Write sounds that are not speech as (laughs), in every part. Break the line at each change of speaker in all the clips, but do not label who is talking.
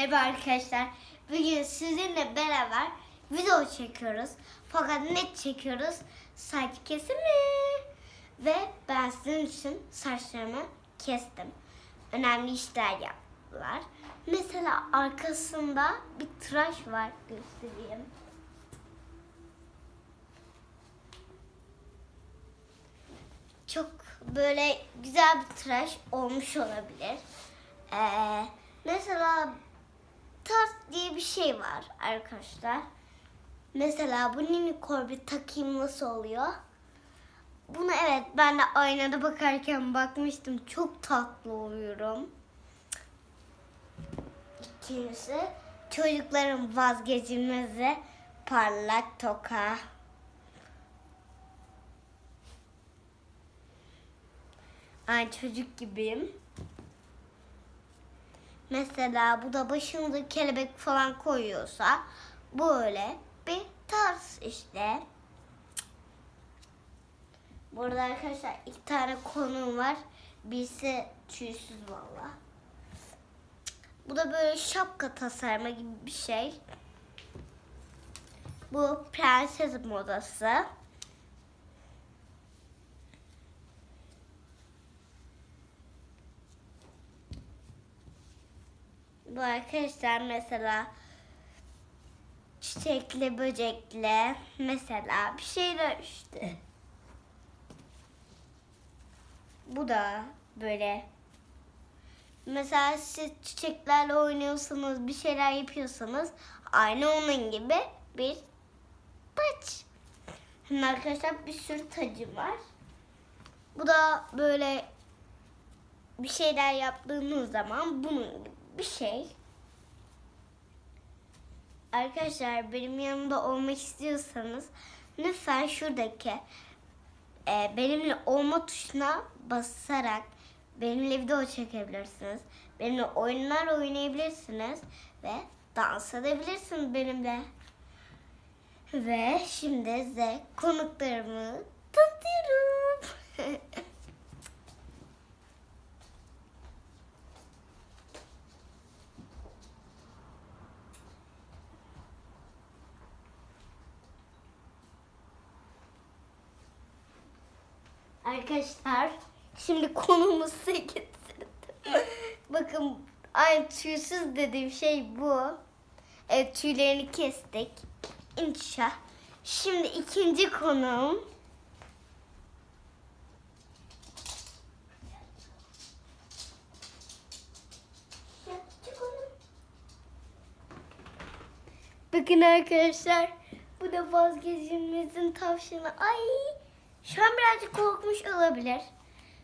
Merhaba arkadaşlar. Bugün sizinle beraber video çekiyoruz. Fakat ne çekiyoruz? Saç kesimi. Ve ben sizin için saçlarımı kestim. Önemli işler yaptılar. Mesela arkasında bir tıraş var. Göstereyim. Çok böyle güzel bir tıraş olmuş olabilir. Ee, mesela tars diye bir şey var arkadaşlar. Mesela bu unicorn bir takayım nasıl oluyor? Bunu evet ben de aynada bakarken bakmıştım. Çok tatlı oluyorum. İkincisi çocukların vazgeçilmezi parlak toka. Ay çocuk gibiyim. Mesela bu da başımıza kelebek falan koyuyorsa böyle bir tarz işte. Burada arkadaşlar iki tane konum var. Birisi tüysüz valla. Bu da böyle şapka tasarma gibi bir şey. Bu prenses modası. Bu arkadaşlar mesela çiçekli böcekli mesela bir şeyler işte. Bu da böyle. Mesela siz çiçeklerle oynuyorsanız bir şeyler yapıyorsanız aynı onun gibi bir taç. Hem arkadaşlar bir sürü tacı var. Bu da böyle bir şeyler yaptığınız zaman bunun gibi bir şey. Arkadaşlar benim yanımda olmak istiyorsanız lütfen şuradaki e, benimle olma tuşuna basarak benimle video çekebilirsiniz. Benimle oyunlar oynayabilirsiniz ve dans edebilirsiniz benimle. Ve şimdi size konuklarımı tanıtıyorum. (laughs) Arkadaşlar şimdi konumuz (laughs) size getirdim. Bakın aynı tüysüz dediğim şey bu. Evet tüylerini kestik. İnşa. Şimdi ikinci konum. Bakın arkadaşlar. Bu da vazgeçilmezin tavşanı. Ay şu an birazcık korkmuş olabilir.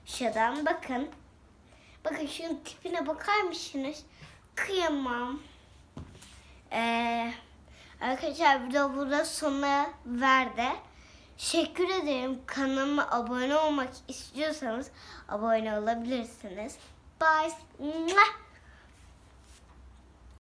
Şuradan bakın. Bakın şunun tipine bakar mısınız? Kıyamam. Ee, arkadaşlar video burada sona verdi. Teşekkür ederim. Kanalıma abone olmak istiyorsanız abone olabilirsiniz. Bye.